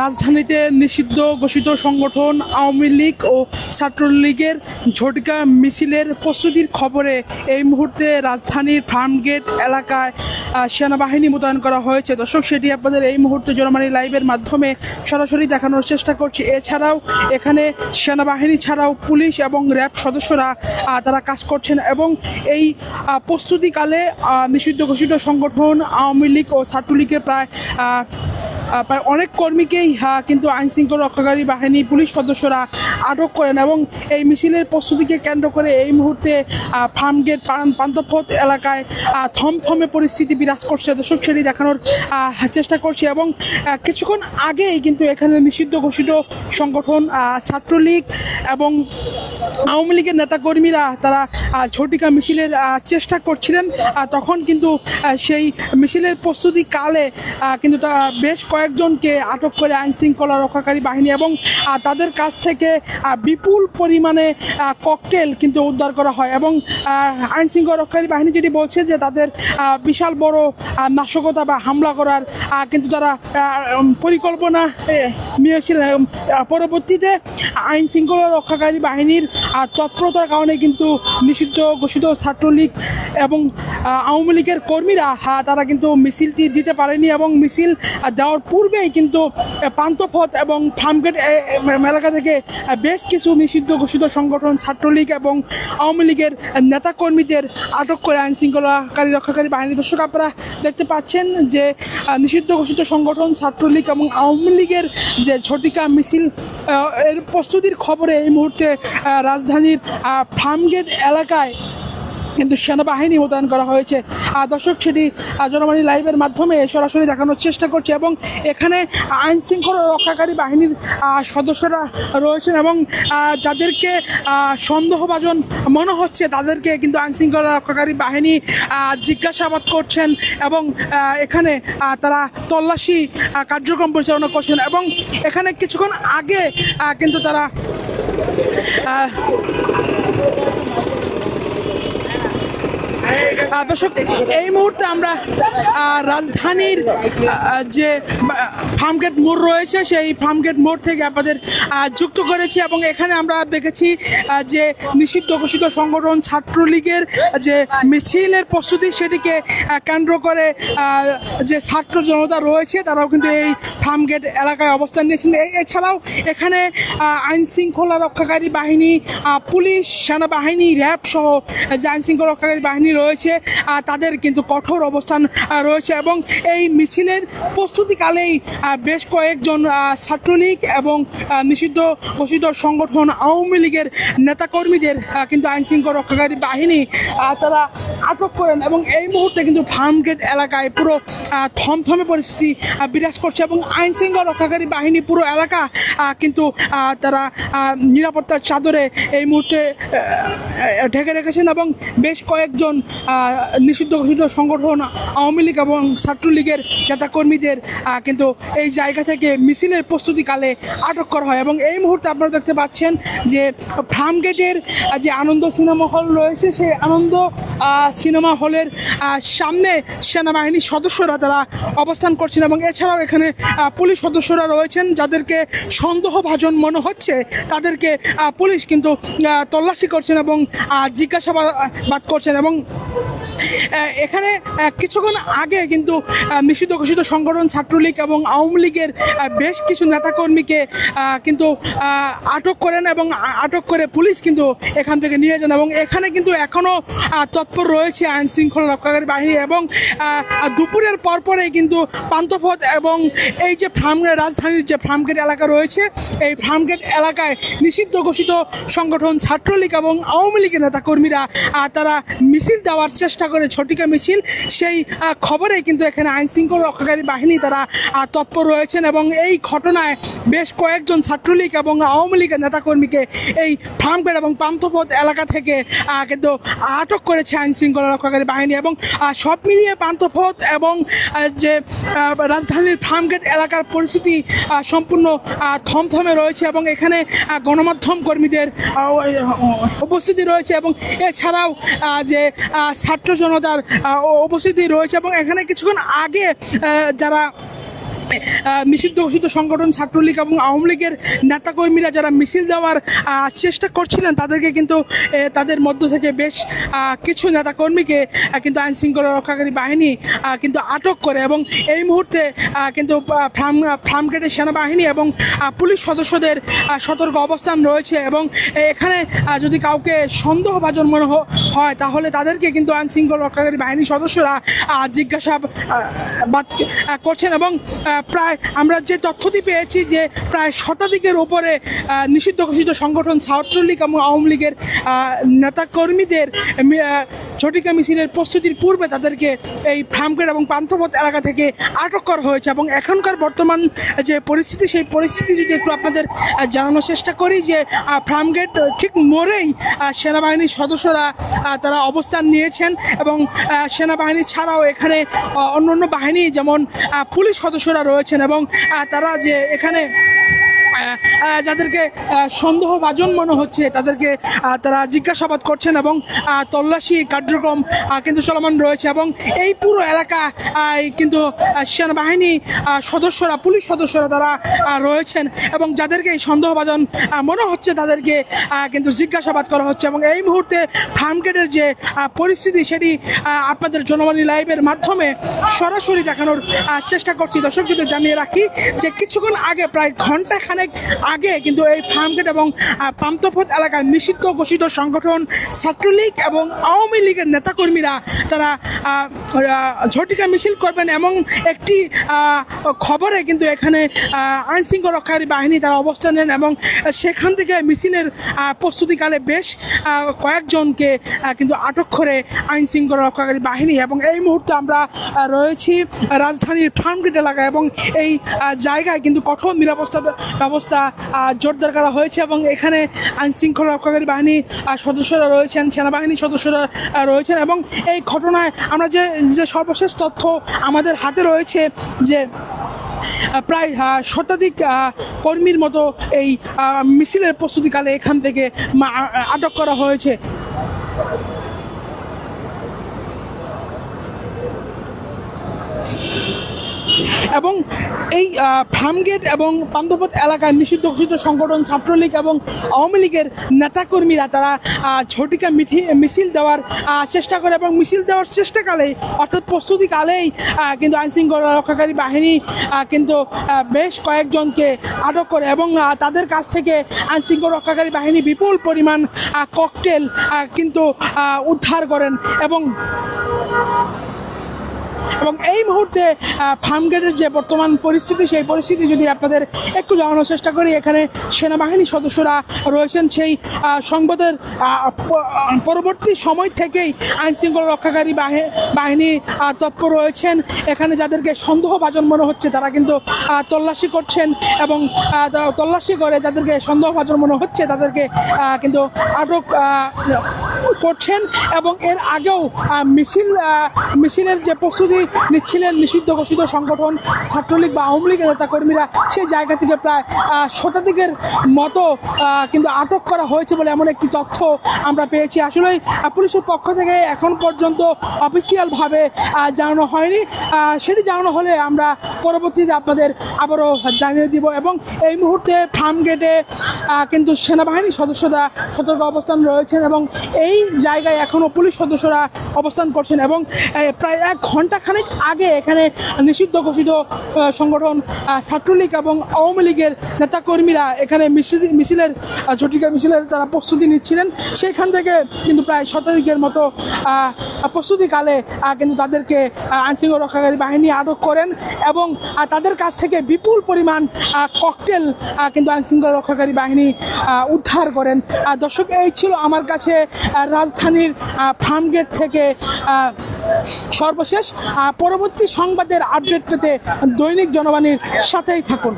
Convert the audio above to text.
রাজধানীতে নিষিদ্ধ ঘোষিত সংগঠন আওয়ামী লীগ ও ছাত্রলীগের ঝটিকা মিছিলের প্রস্তুতির খবরে এই মুহূর্তে রাজধানীর ফার্মগেট এলাকায় সেনাবাহিনী মোতায়েন করা হয়েছে। দর্শক, সেটি আপনাদের এই মুহূর্তে জনমানি লাইভের মাধ্যমে সরাসরি দেখানোর চেষ্টা করছি। এছাড়াও এখানে সেনাবাহিনী ছাড়াও পুলিশ এবং র্যাব সদস্যরা তারা কাজ করছেন এবং এই প্রস্তুতিকালে নিষিদ্ধ ঘোষিত সংগঠন আওয়ামী লীগ ও ছাত্রলীগের প্রায় অনেক কর্মীকেই কিন্তু আইন শৃঙ্খলা রক্ষাকারী বাহিনী পুলিশ সদস্যরা আটক করেন এবং এই মিছিলের প্রস্তুতিকে কেন্দ্র করে এই মুহূর্তে ফার্মগেট পান- পান্থপথ এলাকায় থমথমে পরিস্থিতি বিরাজ করছে। দর্শক, সেটি দেখানোর চেষ্টা করছি এবং কিছুক্ষণ আগেই কিন্তু এখানে নিষিদ্ধ ঘোষিত সংগঠন ছাত্রলীগ এবং আওয়ামী লীগের নেতাকর্মীরা তারা ঝটিকা মিছিলের চেষ্টা করছিলেন তখন কিন্তু সেই মিছিলের প্রস্তুতি কালে কিন্তু তা বেশ কয়েকজনকে আটক করে আইন শৃঙ্খলা রক্ষাকারী বাহিনী এবং তাদের কাছ থেকে বিপুল পরিমাণে ককটেল কিন্তু উদ্ধার করা হয় এবং আইন শৃঙ্খলা রক্ষাকারী বাহিনী যেটি বলছে যে তাদের বিশাল বড় নাশকতা বা হামলা করার কিন্তু তারা পরিকল্পনা নিয়েছিলেন পরবর্তীতে আইন শৃঙ্খলা রক্ষাকারী বাহিনীর আহ, তৎপরতার কারণে কিন্তু নিষিদ্ধ ঘোষিত ছাত্রলীগ এবং আওয়ামী লীগের কর্মীরা তারা কিন্তু মিছিলটি দিতে পারেনি এবং মিছিল দেওয়ার পূর্বেই কিন্তু আহ, পান্থপথ এবং ফার্মগেট এলাকা থেকে বেশ কিছু নিষিদ্ধ ঘোষিত সংগঠন ছাত্রলীগ এবং আওয়ামী লীগের নেতাকর্মীদের আটক করে আইন শৃঙ্খলাকারী রক্ষাকারী বাহিনী দর্শক আপনারা দেখতে পাচ্ছেন যে নিষিদ্ধ ঘোষিত সংগঠন ছাত্রলীগ এবং আওয়ামী লীগের যে ঝটিকা মিছিল এর প্রস্তুতির খবরে এই মুহূর্তে রাজধানীর ফার্মগেট এলাকায় কিন্তু সেনাবাহিনী মোতায়েন করা হয়েছে। দর্শক, সেটি জনবাণী লাইভের মাধ্যমে সরাসরি দেখানোর চেষ্টা করছে এবং এখানে আইন শৃঙ্খলা রক্ষাকারী বাহিনীর সদস্যরা রয়েছেন এবং যাদেরকে সন্দেহভাজন মনে হচ্ছে তাদেরকে কিন্তু আইন শৃঙ্খলা রক্ষাকারী বাহিনী জিজ্ঞাসাবাদ করছেন এবং এখানে তারা তল্লাশি কার্যক্রম পরিচালনা করছেন এবং এখানে কিছুক্ষণ আগে কিন্তু তারা 啊。দর্শক, এই মুহূর্তে আমরা রাজধানীর যে ফার্মগেট মোড় রয়েছে, সেই ফার্মগেট মোড় থেকে আপনাদের যুক্ত করেছি এবং এখানে আমরা দেখেছি যে নিষিদ্ধ ঘোষিত সংগঠন ছাত্রলীগের যে মিছিলের প্রস্তুতি, সেটিকে কেন্দ্র করে যে ছাত্র জনতা রয়েছে, তারাও কিন্তু এই ফার্মগেট এলাকায় অবস্থান নিয়েছেন। এছাড়াও এখানে আইন শৃঙ্খলা রক্ষাকারী বাহিনী পুলিশ, সেনাবাহিনী, র্যাব সহ যে আইন শৃঙ্খলা রক্ষাকারী বাহিনী রয়েছে আহ, তাদের কিন্তু কঠোর অবস্থান রয়েছে এবং এই মিছিলের প্রস্তুতিকালেই বেশ কয়েকজন ছাত্রলীগ এবং নিষিদ্ধ ঘোষিত সংগঠন আওয়ামী লীগের নেতাকর্মীদের কিন্তু আইনশৃঙ্খলা রক্ষাকারী বাহিনী তারা আটক করেন এবং এই মুহূর্তে কিন্তু ফার্মগেট এলাকায় পুরো থমথমে পরিস্থিতি বিরাজ করছে এবং আইন শৃঙ্খলা রক্ষাকারী বাহিনী পুরো এলাকা কিন্তু তারা নিরাপত্তার চাদরে এই মুহূর্তে ঢেকে রেখেছেন এবং বেশ কয়েকজন নিষিদ্ধ ঘোষিত সংগঠন, আওয়ামী লীগ এবং ছাত্রলীগের নেতাকর্মীদের কিন্তু এই জায়গা থেকে মিছিলের প্রস্তুতিকালে আটক করা হয় এবং এই মুহূর্তে আপনারা দেখতে পাচ্ছেন যে ফার্মগেটের যে আনন্দ সিনেমা হল রয়েছে, সেই আনন্দ সিনেমা হলের সামনে সেনাবাহিনীর সদস্যরা তারা অবস্থান করছেন এবং এছাড়াও এখানে পুলিশ সদস্যরা রয়েছেন যাদেরকে সন্দেহভাজন মনে হচ্ছে, তাদেরকে পুলিশ কিন্তু তল্লাশি করছেন এবং জিজ্ঞাসাবাদ করছেন এবং এখানে কিছুক্ষণ আগে কিন্তু নিষিদ্ধ ঘোষিত সংগঠন ছাত্রলীগ এবং আওয়ামী লীগের বেশ কিছু নেতাকর্মীকে কিন্তু আটক করেন এবং আটক করে পুলিশ কিন্তু এখান থেকে নিয়ে যান এবং এখানে কিন্তু এখনও তৎপর রয়েছে আইন শৃঙ্খলা রক্ষাকারী বাহিনী এবং দুপুরের পরপরেই কিন্তু পান্থপথ এবং এই যে ফার্মগেট রাজধানীর যে ফার্মগেট এলাকা রয়েছে, এই ফার্মগেট এলাকায় নিষিদ্ধ ঘোষিত সংগঠন ছাত্রলীগ এবং আওয়ামী লীগের নেতাকর্মীরা তারা মিছিল দেওয়ার চেষ্টা করে ছটিকা মিছিল। সেই খবরে কিন্তু এখানে আইন শৃঙ্খলা রক্ষাকারী বাহিনী তারা তৎপর রয়েছেন এবং এই ঘটনায় বেশ কয়েকজন ছাত্রলীগ এবং আওয়ামী লীগের নেতাকর্মীকে এই ফার্মগেট এবং পান্থপথ এলাকা থেকে কিন্তু আটক করেছে আইন শৃঙ্খলা রক্ষাকারী বাহিনী এবং সব মিলিয়ে পান্থপথ এবং যে রাজধানীর ফার্মগেট এলাকার পরিস্থিতি সম্পূর্ণ থমথমে রয়েছে এবং এখানে গণমাধ্যম কর্মীদের উপস্থিতি রয়েছে এবং এছাড়াও যে ছাত্র জনতার উপস্থিতি রয়েছে এবং এখানে কিছুক্ষণ আগে যারা নিষিদ্ধ ঘোষিত সংগঠন, ছাত্রলীগ এবং আওয়ামী লীগের নেতাকর্মীরা যারা মিছিল দেওয়ার চেষ্টা করছিলেন, তাদেরকে কিন্তু তাদের মধ্য থেকে বেশ কিছু নেতাকর্মীকে কিন্তু আইন শৃঙ্খলা রক্ষাকারী বাহিনী কিন্তু আটক করে এবং এই মুহূর্তে কিন্তু ফার্ম ফার্মগেটের সেনাবাহিনী এবং পুলিশ সদস্যদের সতর্ক অবস্থান রয়েছে এবং এখানে যদি কাউকে সন্দেহভাজন মনে হয় তাহলে তাদেরকে কিন্তু আইন শৃঙ্খলা রক্ষাকারী বাহিনীর সদস্যরা আহ, জিজ্ঞাসা আহ, বাদ আহ, করছেন এবং প্রায় আমরা যে তথ্যটি পেয়েছি যে প্রায় শতাধিকের ওপরে নিষিদ্ধ ঘোষিত সংগঠন ছাত্রলীগ এবং আওয়ামী লীগের নেতাকর্মীদের ঝটিকা মিছিলের প্রস্তুতির পূর্বে তাদেরকে এই ফার্মগেট এবং পান্থপথ এলাকা থেকে আটক করা হয়েছে এবং এখনকার বর্তমান যে পরিস্থিতি, সেই পরিস্থিতি যদি একটু আপনাদের জানানোর চেষ্টা করি যে ফার্মগেট ঠিক মোড়েই সেনাবাহিনীর সদস্যরা তারা অবস্থান নিয়েছেন এবং সেনাবাহিনী ছাড়াও এখানে অন্য অন্য বাহিনী যেমন পুলিশ সদস্যরা রয়েছেন এবং তারা যে এখানে যাদেরকে সন্দেহভাজন মনে হচ্ছে, তাদেরকে তারা জিজ্ঞাসাবাদ করছেন এবং তল্লাশি কার্যক্রম কিন্তু চলমান রয়েছে এবং এই পুরো এলাকা কিন্তু সেনাবাহিনী সদস্যরা, পুলিশ সদস্যরা তারা রয়েছেন এবং যাদেরকে এই সন্দেহভাজন মনে হচ্ছে তাদেরকে কিন্তু জিজ্ঞাসাবাদ করা হচ্ছে এবং এই মুহূর্তে ফার্মগেটের যে পরিস্থিতি সেটি আপনাদের জনমানী লাইভের মাধ্যমে সরাসরি দেখানোর চেষ্টা করছি। দর্শকদের জানিয়ে রাখি যে কিছুক্ষণ আগে প্রায় ঘণ্টা খানেক আগে কিন্তু এই ফার্মগেট এবং পান্তপথ এলাকায় নিষিদ্ধ ঘোষিত সংগঠন, ছাত্রলীগ এবং আওয়ামী লীগের নেতাকর্মীরা তারা ঝটিকা মিছিল করবেন এবং একটি খবরে কিন্তু এখানে আইন শৃঙ্খলা রক্ষাকারী বাহিনী তারা অবস্থান নেন এবং সেখান থেকে মিছিলের প্রস্তুতিকালে বেশ কয়েকজনকে কিন্তু আটক করে আইন শৃঙ্খলা রক্ষাকারী বাহিনী এবং এই মুহূর্তে আমরা রয়েছি রাজধানীর ফার্মগেট এলাকায় এবং এই জায়গায় কিন্তু কঠোর নিরাপত্তা ব্যবস্থা জোরদার করা হয়েছে এবং এখানে আইন শৃঙ্খলা রক্ষাকারী বাহিনী সদস্যরা রয়েছেন, সেনাবাহিনীর সদস্যরা রয়েছেন এবং এই ঘটনায় আমরা যে যে সর্বশেষ তথ্য আমাদের হাতে রয়েছে যে প্রায় শতাধিক কর্মীর মতো এই মিছিলের প্রস্তুতিকালে এখান থেকে আটক করা হয়েছে। এবং এই ফার্মগেট এবং পান্থপথ এলাকায় নিষিদ্ধ ঘোষিত সংগঠন, ছাত্রলীগ এবং আওয়ামী লীগের নেতাকর্মীরা তারা ঝটিকা মিঠি, মিছিল দেওয়ার চেষ্টা করে এবং মিছিল দেওয়ার চেষ্টাকালে, অর্থাৎ প্রস্তুতিকালেই কিন্তু আইনশৃঙ্খলা রক্ষাকারী বাহিনী কিন্তু বেশ কয়েকজনকে আটক করে এবং তাদের কাছ থেকে আইনশৃঙ্খলা রক্ষাকারী বাহিনী বিপুল পরিমাণ ককটেল কিন্তু উদ্ধার করেন এবং এবং এই মুহূর্তে ফার্মগেটের যে বর্তমান পরিস্থিতি, সেই পরিস্থিতি যদি আপনাদের একটু জানানোর চেষ্টা করি, এখানে সেনাবাহিনী সদস্যরা রয়েছেন সেই সংবাদের পরবর্তী সময় থেকেই আইন শৃঙ্খলা রক্ষাকারী বাহি- বাহিনী তৎপর রয়েছেন। এখানে যাদেরকে সন্দেহভাজন মনে হচ্ছে, তারা কিন্তু তল্লাশি করছেন এবং তল্লাশি করে যাদেরকে সন্দেহভাজন মনে হচ্ছে, তাদেরকে কিন্তু আটক করছেন এবং এর আগেও মিছিল মিছিলের যে প্রস্তুতি নিচ্ছিলেন নিষিদ্ধ ঘোষিত সংগঠন ছাত্রলীগ বা আওয়ামী লীগের নেতাকর্মীরা সেই জায়গা থেকে প্রায় শতাধিকের মতো কিন্তু আটক করা হয়েছে বলে এমন একটি তথ্য আমরা পেয়েছি। আসলে পুলিশের পক্ষ থেকে এখন পর্যন্ত অফিসিয়ালভাবে জানানো হয়নি। সেটি জানানো হলে আমরা পরবর্তীতে আপনাদের আবারও জানিয়ে দিব এবং এই মুহূর্তে ফার্ম গেটে কিন্তু সেনাবাহিনীর সদস্যরা সতর্ক অবস্থান রয়েছেন এবং এই জায়গায় এখনও পুলিশ সদস্যরা অবস্থান করছেন এবং প্রায় এক ঘণ্টা খানেক আগে এখানে নিষিদ্ধ ঘোষিত সংগঠন ছাত্রলীগ এবং আওয়ামী লীগের নেতাকর্মীরা এখানে মিছিল মিছিলের ঝটিকা মিছিলের তারা প্রস্তুতি নিচ্ছিলেন। সেইখান থেকে কিন্তু প্রায় শতাধিকের মতো প্রস্তুতিকালে কিন্তু তাদেরকে আইনশৃঙ্খলা রক্ষাকারী বাহিনী আটক করেন এবং তাদের কাছ থেকে বিপুল পরিমাণ ককটেল কিন্তু আইনশৃঙ্খলা রক্ষাকারী বাহিনী উদ্ধার করেন। দর্শক, এই ছিল আমার কাছে রাজধানীর ফার্মগেট থেকে সর্বশেষ পরবর্তী সংবাদের আপডেট পেতে দৈনিক জনবাণীর সাথেই থাকুন।